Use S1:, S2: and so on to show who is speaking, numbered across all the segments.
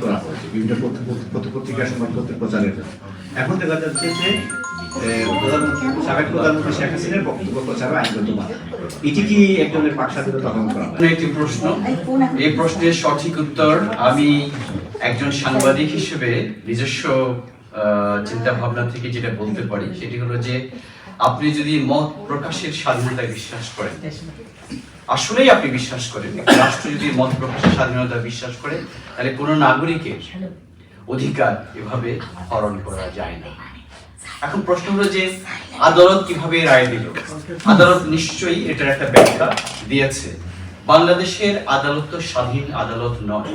S1: করা হয়েছে, বিভিন্ন প্রচারের এখন দেখা যাচ্ছে যে সাবেক প্রধানমন্ত্রী শেখ হাসিনার বক্তব্য প্রচার আইনগত বাধা। এটি কি করা হয়
S2: একটি প্রশ্ন। এই প্রশ্নের সঠিক উত্তর আমি একজন সাংবাদিক হিসেবে নিজস্ব চিন্তা ভাবনা থেকে যেটা বলতে পারি, সেটি হলো যে, আপনি যদি মত প্রকাশের স্বাধীনতায় বিশ্বাস করেন আসলেই আপনি বিশ্বাস করেন রাষ্ট্র যদি মত প্রকাশের স্বাধীনতা বিশ্বাস করে, তাহলে কোনো নাগরিকের অধিকার এভাবে হরণ করা যায় না। এখন প্রশ্ন হলো যে, আদালত কীভাবে রায় দিল? আদালত নিশ্চয়ই এটার একটা ব্যাখ্যা দিয়েছে। বাংলাদেশের আদালত তো স্বাধীন আদালত নয়,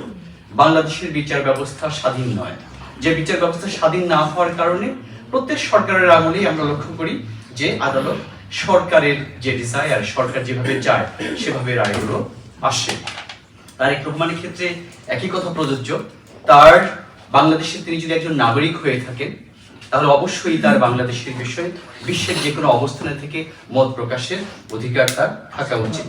S2: বাংলাদেশের বিচার ব্যবস্থা স্বাধীন নয়। যে বিচার ব্যবস্থা স্বাধীন না হওয়ার কারণে প্রত্যেক সরকারের আমলেই আমরা লক্ষ্য করি যে আদালত সরকারের যে ডিজায়ার সরকার যেভাবে চায়, সেভাবে রায়গুলো আসে। তারেক রহমানের ক্ষেত্রে একই কথা প্রযোজ্য। তার বাংলাদেশের তিনি যদি একজন নাগরিক হয়ে থাকেন, তাহলে অবশ্যই তার বাংলাদেশের বিষয়ে বিশ্বের যে কোনো অবস্থানে থেকে মত প্রকাশের অধিকার তার থাকা উচিত।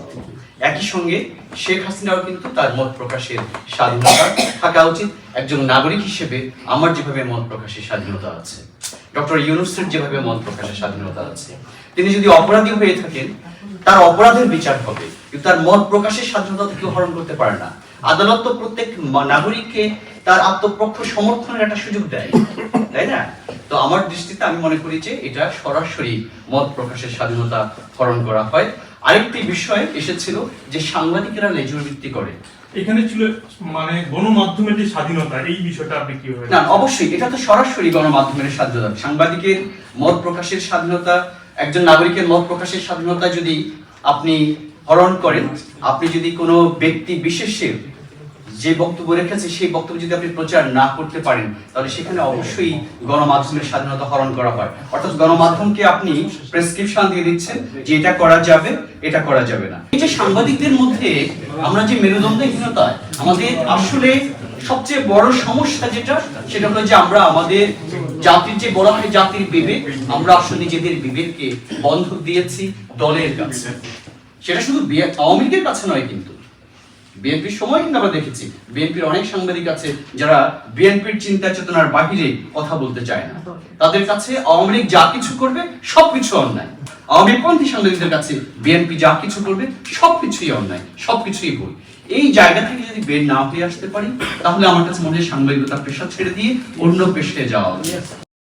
S2: একই সঙ্গে শেখ হাসিনাও কিন্তু তার মত প্রকাশের স্বাধীনতা থাকা উচিত। একজন নাগরিক হিসেবে আমার যেভাবে মত প্রকাশের স্বাধীনতা আছে। ডক্টর ইউনুসের যেভাবে মত প্রকাশের স্বাধীনতা আছে, তিনি যদি অপরাধী হয়ে থাকেন, তার অপরাধের বিচার হবে। কিন্তু তার মত প্রকাশের স্বাধীনতা কেউ হরণ করতে পারে না। আদালত তো প্রত্যেক নাগরিককে তার আত্মপক্ষ সমর্থনের একটা সুযোগ দেয়, তাই না? তো আমার দৃষ্টিতে আমি মনে করি যে এটা সরাসরি মত প্রকাশের স্বাধীনতা হরণ করা হয়। আরেকটি বিষয় এসেছিল যে সাংবাদিকেরা লেজুর ভিত্তি করে।
S3: এখানে ছিল মানে গণমাধ্যমের যে স্বাধীনতা এই বিষয়টা আপনি কি
S2: না অবশ্যই এটা তো সরাসরি গণমাধ্যমের স্বাধীনতা। সাংবাদিকের মত প্রকাশের স্বাধীনতা একজন নাগরিকের মত প্রকাশের স্বাধীনতা যদি আপনি হরণ করেন আপনি যদি কোনো ব্যক্তি বিশেষের যে বক্তব্য রেখেছে, সেই বক্তব্য যদি আপনি প্রচার না করতে পারেন, তাহলে সেখানে অবশ্যই গণমাধ্যমের স্বাধীনতা হরণ করা হয়। অর্থাৎ গণমাধ্যমকে আপনি প্রেসক্রিপশন দিয়ে দিচ্ছেন যে এটা করা যাবে, এটা করা যাবে না। এই যে সাংবাদিকদের মধ্যে আমরা যে মেরুদণ্ডহীনতা আমাদের আসলে সবচেয়ে বড় সমস্যা যেটা, সেটা হলো যে আমরা আমাদের জাতির যে বলা হয় জাতির বিবেক, আমরা আসলে নিজেদের বিবেককে বন্ধক দিয়েছি দলের কাছে। সেটা শুধু আওয়ামী লীগের কাছে নয় কিন্তু বিএনপির সময় কিন্তু আমরা দেখেছি বিএনপির অনেক সাংবাদিক আছে যারা বিএনপির চিন্তা চেতনার বাহিরে কথা বলতে চায় না। তাদের কাছে আওয়ামী লীগ যা কিছু করবে সবকিছু অন্যায়। আওয়ামী লীগপন্থী সাংবাদিকদের কাছে বিএনপি যা কিছু করবে সবকিছুই অন্যায় সবকিছুই ভুল। এই জায়গা থেকে যদি বের না হয়ে আসতে পারি তাহলে আমার কাছে মনে হয় সাংবাদিকতা পেশা ছেড়ে দিয়ে অন্য পেশায় যাওয়া উচিত।